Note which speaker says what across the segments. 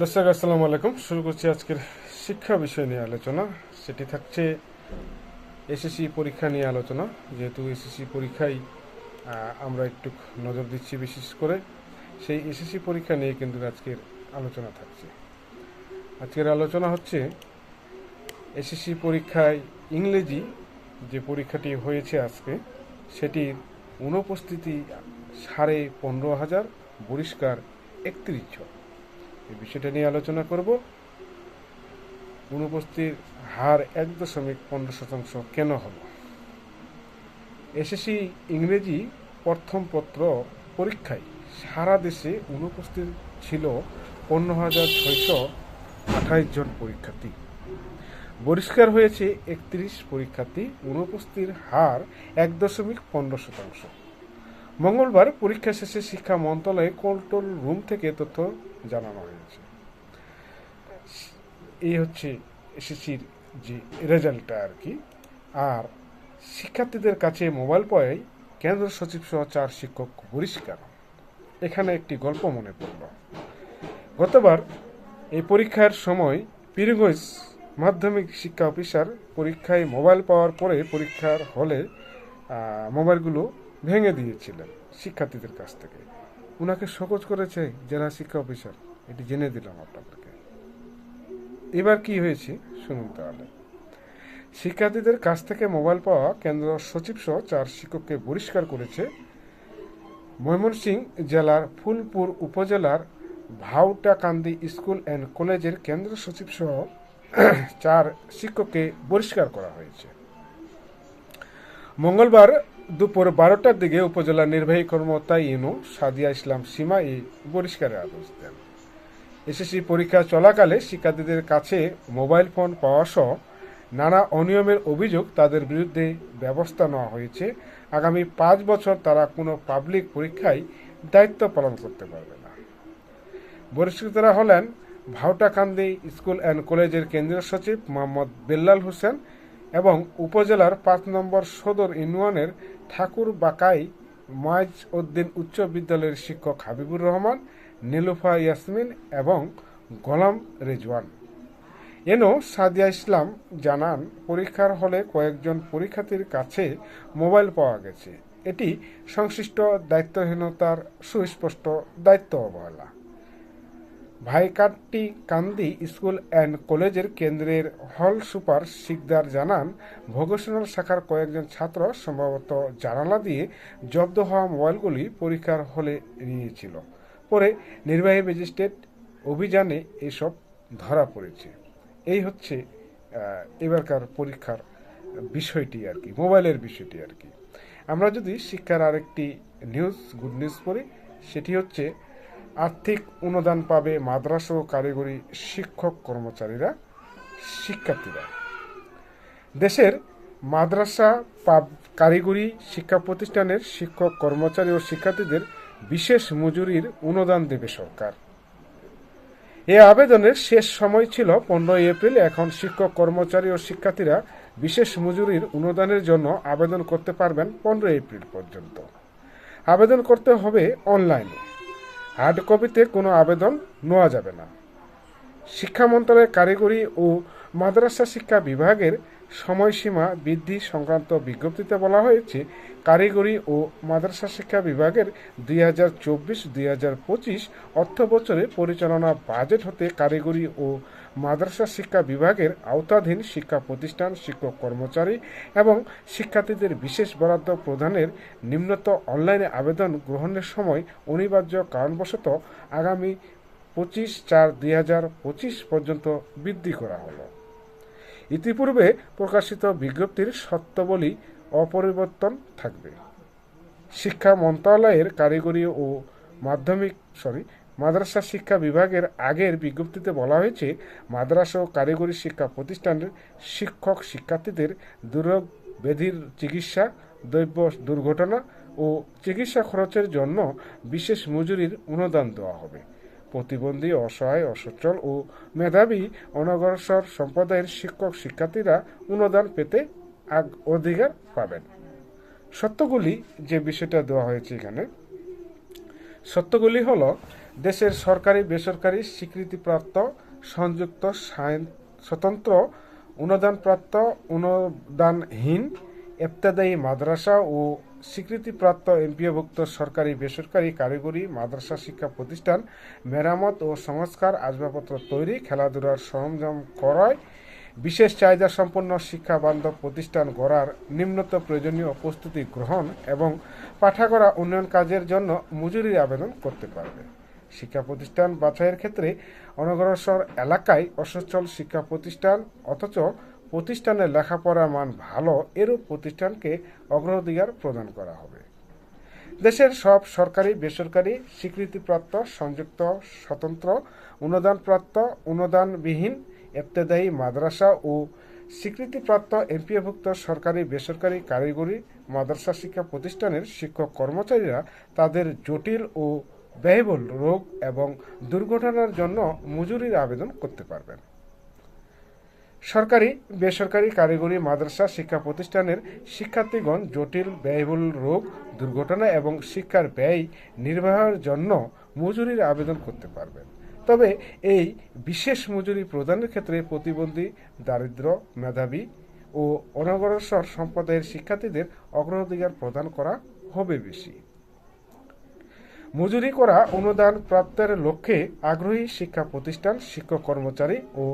Speaker 1: দর্শক, আসসালামু আলাইকুম। শুরু করছি আজকের শিক্ষা বিষয় নিয়ে আলোচনা। সেটি থাকছে এসএসসি পরীক্ষা নিয়ে আলোচনা। যেহেতু এসএসসি পরীক্ষায় আমরা একটু নজর দিচ্ছি বিশেষ করে। সেই এসএসসি পরীক্ষা নিয়ে কিন্তু আজকের আলোচনা থাকছে। আজকের আলোচনা হচ্ছে এসএসসি পরীক্ষায় ইংরেজি যে পরীক্ষাটি হয়েছে আজকে, সেটির অনুপস্থিতি সাড়ে পনেরো হাজার, বহিষ্কার একত্রিশ জন। এই বিষয়টা নিয়ে আলোচনা করব। অনুপস্থিতির হার এক দশমিক পনেরো শতাংশ কেন হল? এসএসসি ইংরেজি প্রথম পত্র পরীক্ষায় সারা দেশে অনুপস্থিত ছিল পনেরো হাজার ছয়শো আঠাইশ জন পরীক্ষার্থী। বহিষ্কার হয়েছে একত্রিশ পরীক্ষার্থী। অনুপস্থিতির হার এক দশমিক পনেরো শতাংশ। মঙ্গলবার পরীক্ষা শেষে শিক্ষা মন্ত্রণালয়ে কন্ট্রোল রুম থেকে তথ্য জানানো হয়েছে। এই হচ্ছে এসএসসির যে রেজাল্টটা আর কি। আর শিক্ষার্থীদের কাছে মোবাইল পাওয়ায় কেন্দ্র সচিব সহ চার শিক্ষক পরিষ্কার। এখানে একটি গল্প মনে পড়ল। গতবার এই পরীক্ষার সময় পীরগঞ্জ মাধ্যমিক শিক্ষা অফিসার পরীক্ষায় মোবাইল পাওয়ার পরে পরীক্ষার হলে মোবাইলগুলো ভেঙে দিয়েছিলেন শিক্ষার্থীদের কাছ থেকে। ওনাকে সকোচ করেছে জেলা শিক্ষা অফিসার। এটি জেনে দিলাম আপনাদেরকে। এবার কি হয়েছে শুনুন তাহলে। শিক্ষার্থীদের কাছ থেকে মোবাইল পাওয়া কেন্দ্র সচিব সহ চার শিক্ষককে বহিষ্কার করেছে ময়মনসিংহ জেলার ফুলপুর উপজেলার ভাউটাকান্দি স্কুল অ্যান্ড কলেজের কেন্দ্র সচিব সহ চার শিক্ষককে বহিষ্কার করা হয়েছে। মঙ্গলবার দুপুর বারোটার দিকে উপজেলা নির্বাহী কর্মকর্তা ইনু সাদিয়া ইসলাম সীমা এই বহিষ্কারের আদেশ দেন। এসএসসি পরীক্ষা চলাকালে শিক্ষার্থীদের কাছে মোবাইল ফোন পাওয়া সহ নানা অনিয়মের অভিযোগ তাদের বিরুদ্ধে ব্যবস্থা নেওয়া হয়েছে। আগামী পাঁচ বছর তারা কোনো পাবলিক পরীক্ষায় দায়িত্ব পালন করতে পারবে না। বহিষ্কৃতরা হলেন ভাউটাকান্দি স্কুল অ্যান্ড কলেজের কেন্দ্রীয় সচিব মোহাম্মদ বেল্লাল হোসেন এবং উপজেলার পাঁচ নম্বর সদর ইউনিয়নের ঠাকুর বাকাই ময়েজ উদ্দিন উচ্চ বিদ্যালয়ের শিক্ষক হাবিবুর রহমান, নীলুফা ইয়াসমিন এবং গোলাম রেজওয়ান। এনো সাদিয়া ইসলাম জানান, পরীক্ষার হলে কয়েকজন পরীক্ষার্থীর কাছে মোবাইল পাওয়া গেছে। এটি সংশ্লিষ্ট দায়িত্বহীনতার সুস্পষ্ট দায়িত্ব অবহেলা ভাইকাট্টি কান্দি স্কুল অ্যান্ড কলেজের কেন্দ্রের হল সুপার শিকদার জানান, ভোকেশনাল শাখার কয়েকজন ছাত্র সম্ভবত জানালা দিয়ে জব্দ হওয়া মোবাইলগুলি পরীক্ষার হলে নিয়েছিল। পরে নির্বাহী ম্যাজিস্ট্রেট অভিযানে এসব ধরা পড়েছে। এই হচ্ছে এবারকার পরীক্ষার বিষয়টি আর কি, মোবাইলের বিষয়টি আর কি। আমরা যদি শিক্ষার আরেকটি নিউজ গুড নিউজ পড়ি, সেটি হচ্ছে আর্থিক অনুদান পাবে মাদ্রাসা ও কারিগরি শিক্ষক কর্মচারীরা, শিক্ষার্থীরা। দেশের মাদ্রাসা, পাব- কারিগরি শিক্ষা প্রতিষ্ঠানের শিক্ষক কর্মচারী ও শিক্ষার্থীদের বিশেষ মজুরির অনুদান দেবে সরকার। এ আবেদনের শেষ সময় ছিল পনেরোই এপ্রিল। এখন শিক্ষক কর্মচারী ও শিক্ষার্থীরা বিশেষ মজুরির অনুদানের জন্য আবেদন করতে পারবেন পনেরোই এপ্রিল পর্যন্ত। আবেদন করতে হবে অনলাইনে। হার্ড কপিতে কোনো আবেদন নেওয়া যাবে না। শিক্ষা মন্ত্রণালয়ের কারিগরি ও মাদ্রাসা শিক্ষা বিভাগের সময়সীমা বৃদ্ধি সংক্রান্ত বিজ্ঞপ্তিতে বলা হয়েছে, কারিগরি ও মাদ্রাসা শিক্ষা বিভাগের দুই হাজার চব্বিশ দুই হাজার পঁচিশ অর্থ বছরে পরিচালনা বাজেট হতে কারিগরি ও মাদ্রাসা শিক্ষা বিভাগের আওতাধীন শিক্ষা প্রতিষ্ঠান, শিক্ষক কর্মচারী এবং শিক্ষার্থীদের বিশেষ বরাদ্দ প্রদানের নিম্নত অনলাইনে আবেদন গ্রহণের সময় অনিবার্য কারণবশত আগামী পঁচিশ চার দুই পর্যন্ত বৃদ্ধি করা হলো। ইতিপূর্বে প্রকাশিত বিজ্ঞপ্তির সত্যবলী অপরিবর্তন থাকবে। শিক্ষা মন্ত্রণালয়ের কারিগরি ও মাধ্যমিক সরি মাদ্রাসা শিক্ষা বিভাগের আগের বিজ্ঞপ্তিতে বলা হয়েছে, মাদ্রাসা ও কারিগরি শিক্ষা প্রতিষ্ঠানের শিক্ষক শিক্ষার্থীদের দুর্যোগ ব্যাধির চিকিৎসা দৈব দুর্ঘটনা ও চিকিৎসা খরচের জন্য বিশেষ মজুরির অনুদান দেওয়া হবে। প্রতিবন্ধী, অসহায়, অসচ্ছল ও মেধাবী অনগ্রসর সম্প্রদায়ের শিক্ষক, শিক্ষার্থীরা অনুদান পেতে অধিকার পাবেন। সত্যগুলি যে বিষয়টা দেওয়া হয়েছে এখানে, সত্যগুলি হলো দেশের সরকারি, বেসরকারি স্বীকৃতিপ্রাপ্ত, সংযুক্ত স্বতন্ত্র, অনুদানপ্রাপ্ত, অনুদানহীন এফতেদায়ী মাদ্রাসা ও স্বীকৃতিপ্রাপ্ত এমপিওভুক্ত সরকারি বেসরকারি কারিগরি মাদ্রাসা শিক্ষা প্রতিষ্ঠান মেরামত ও সংস্কার আসবাবপত্র তৈরি, খেলাধুলার সরঞ্জাম ক্রয়, বিশেষ চাহিদা সম্পন্ন শিক্ষা বান্ধব প্রতিষ্ঠান গড়ার নিম্নত প্রয়োজনীয় প্রস্তুতি গ্রহণ এবং পাঠাগড়া উন্নয়ন কাজের জন্য মজুরির আবেদন করতে পারবে। শিক্ষা প্রতিষ্ঠান বাছাইয়ের ক্ষেত্রে অনগ্রসর এলাকায় অসচ্ছল শিক্ষা প্রতিষ্ঠান অথচ প্রতিষ্ঠানের লেখাপড়ার মান ভালো, এরূপ প্রতিষ্ঠানকে অগ্রাধিকার প্রদান করা হবে। দেশের সব সরকারি, বেসরকারি স্বীকৃতিপ্রাপ্ত, সংযুক্ত, স্বতন্ত্র, অনুদানপ্রাপ্ত, অনুদানবিহীন এফতেদায়ী মাদ্রাসা ও স্বীকৃতিপ্রাপ্ত এমপিএভুক্ত সরকারি, বেসরকারি কারিগরি মাদ্রাসা শিক্ষা প্রতিষ্ঠানের শিক্ষক কর্মচারীরা তাদের জটিল ও ব্যয়বহুল রোগ এবং দুর্ঘটনার জন্য মজুরির আবেদন করতে পারবেন। সরকারি, বেসরকারি কারিগরি, মাদ্রাসা, শিক্ষা প্রতিষ্ঠানের শিক্ষার্থীগণ জটিল, ব্যয়বহুল রোগ, দুর্ঘটনা এবং শিক্ষার ব্যয় নির্বাহের জন্য মজুরির আবেদন করতে পারবেন। তবে এই বিশেষ মজুরি প্রদানের ক্ষেত্রে প্রতিবন্ধী, দারিদ্র, মেধাবী ও অনগ্রসর সম্প্রদায়ের শিক্ষার্থীদের অগ্রাধিকার প্রদান করা হবে বেশি। মজুরি করা অনুদান প্রাপ্তের লক্ষ্যে আগ্রহী শিক্ষা প্রতিষ্ঠান, শিক্ষক কর্মচারী ও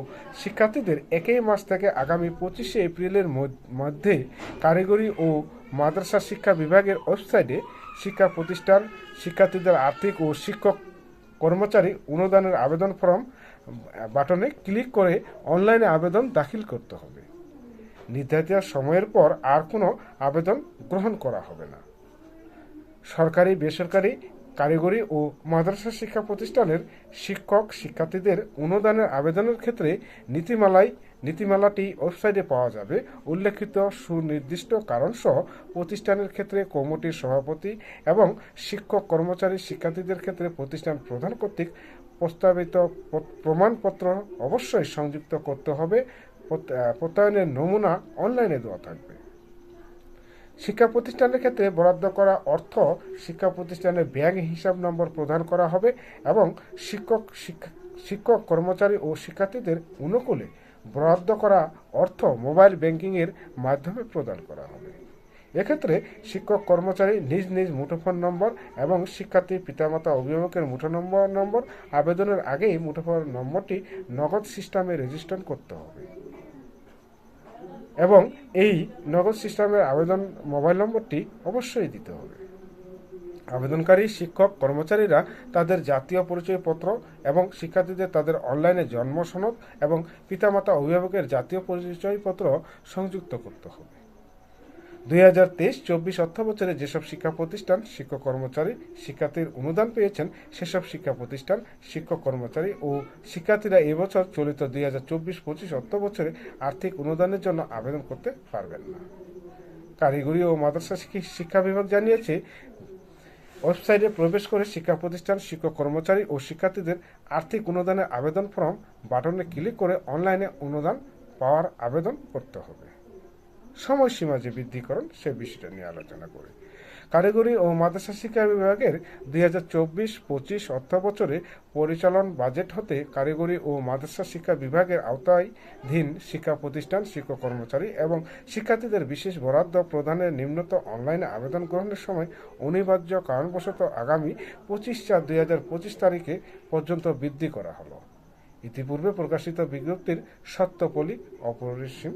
Speaker 1: শিক্ষার্থীদের একই মাস থেকে আগামী পঁচিশে এপ্রিলের মধ্যে কারিগরি ও মাদ্রাসা শিক্ষা বিভাগের ওয়েবসাইটে শিক্ষা প্রতিষ্ঠান, শিক্ষার্থীদের আর্থিক ও শিক্ষক কর্মচারী অনুদানের আবেদন ফর্ম বাটনে ক্লিক করে অনলাইনে আবেদন দাখিল করতে হবে। নির্ধারিত সময়ের পর আর কোনো আবেদন গ্রহণ করা হবে না। সরকারি, বেসরকারি কারিগরি ও মাদ্রাসা শিক্ষা প্রতিষ্ঠানের শিক্ষক শিক্ষার্থীদের অনুদানের আবেদনের ক্ষেত্রে নীতিমালায় নীতিমালাটি ওয়েবসাইটে পাওয়া যাবে। উল্লেখিত সুনির্দিষ্ট কারণসহ প্রতিষ্ঠানের ক্ষেত্রে কমিটির সভাপতি এবং শিক্ষক কর্মচারী শিক্ষার্থীদের ক্ষেত্রে প্রতিষ্ঠান প্রধান কর্তৃক প্রস্তাবিত প্রমাণপত্র অবশ্যই সংযুক্ত করতে হবে। প্রত্যয়নের নমুনা অনলাইনে দেওয়া থাকবে। শিক্ষা প্রতিষ্ঠানের ক্ষেত্রে বরাদ্দ করা অর্থ শিক্ষা প্রতিষ্ঠানের ব্যাংক হিসাব নম্বর প্রদান করা হবে এবং শিক্ষক, শিক্ষা- শিক্ষক কর্মচারী ও শিক্ষার্থীদের অনুকূলে বরাদ্দ করা অর্থ মোবাইল ব্যাংকিংয়ের মাধ্যমে প্রদান করা হবে। এক্ষেত্রে শিক্ষক কর্মচারী নিজ নিজ মুঠোফোন নম্বর এবং শিক্ষার্থী পিতামাতা অভিভাবকের মুঠো নম্বর নম্বর আবেদনের আগেই মুঠোফোন নম্বরটি নগদ সিস্টেমে রেজিস্ট্রেশন করতে হবে। এবং এই নগদ সিস্টেমের আবেদন মোবাইল নম্বরটি অবশ্যই দিতে হবে। আবেদনকারী, শিক্ষক, কর্মচারীরা তাদের জাতীয় পরিচয়পত্র এবং শিক্ষার্থীদের তাদের অনলাইনে জন্ম সনদ এবং পিতামাতা অভিভাবকের জাতীয় পরিচয়পত্র সংযুক্ত করতে হবে। দুই হাজার তেইশ চব্বিশ যেসব শিক্ষা প্রতিষ্ঠান শিক্ষক কর্মচারী শিক্ষার্থীর অনুদান পেয়েছেন, সেসব শিক্ষা প্রতিষ্ঠান শিক্ষক কর্মচারী ও শিক্ষার্থীরা এবছর চলিত দুই হাজার চব্বিশ পঁচিশ অর্থ বছরে আর্থিক অনুদানের জন্য আবেদন করতে পারবেন না। কারিগরি ও মাদ্রাসা শিক্ষা বিভাগ জানিয়েছে, ওয়েবসাইটে প্রবেশ করে শিক্ষা প্রতিষ্ঠান শিক্ষক কর্মচারী ও শিক্ষার্থীদের আর্থিক অনুদানের আবেদন ফর্ম বাটনে ক্লিক করে অনলাইনে অনুদান পাওয়ার আবেদন করতে হবে। সময়সীমা যে বৃদ্ধিকরণ, সে বিষয়টা নিয়ে আলোচনা করে। কারিগরি ও মাদ্রাসা শিক্ষা বিভাগের দুই হাজার চব্বিশ পঁচিশ অর্থ বছরে পরিচালন বাজেট হতে কারিগরি ও মাদ্রাসা শিক্ষা বিভাগের আওতাধীন শিক্ষা প্রতিষ্ঠান, শিক্ষক কর্মচারী এবং শিক্ষার্থীদের বিশেষ বরাদ্দ প্রদানের নিম্নত অনলাইনে আবেদন গ্রহণের সময় অনিবার্য কারণবশত আগামী পঁচিশ চার দুই হাজার পঁচিশ তারিখে পর্যন্ত বৃদ্ধি করা হলো। ইতিপূর্বে প্রকাশিত বিজ্ঞপ্তির সত্যপলি অপরিসীম।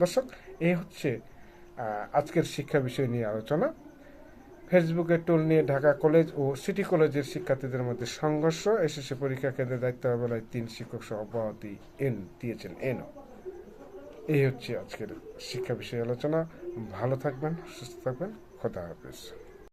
Speaker 1: দর্শক, এই হচ্ছে আজকের শিক্ষা বিষয় নিয়ে আলোচনা। ফেসবুকে টোল নিয়ে ঢাকা কলেজ ও সিটি কলেজের শিক্ষার্থীদের মধ্যে সংঘর্ষ, এসএসসি পরীক্ষা কেন্দ্রে দায়িত্ব বেলায় তিন শিক্ষক সহ অব্যাহতি এন, দিয়েছেন এন এই হচ্ছে আজকের শিক্ষা বিষয়ে আলোচনা। ভালো থাকবেন, সুস্থ থাকবেন। খোদা হাফেজ।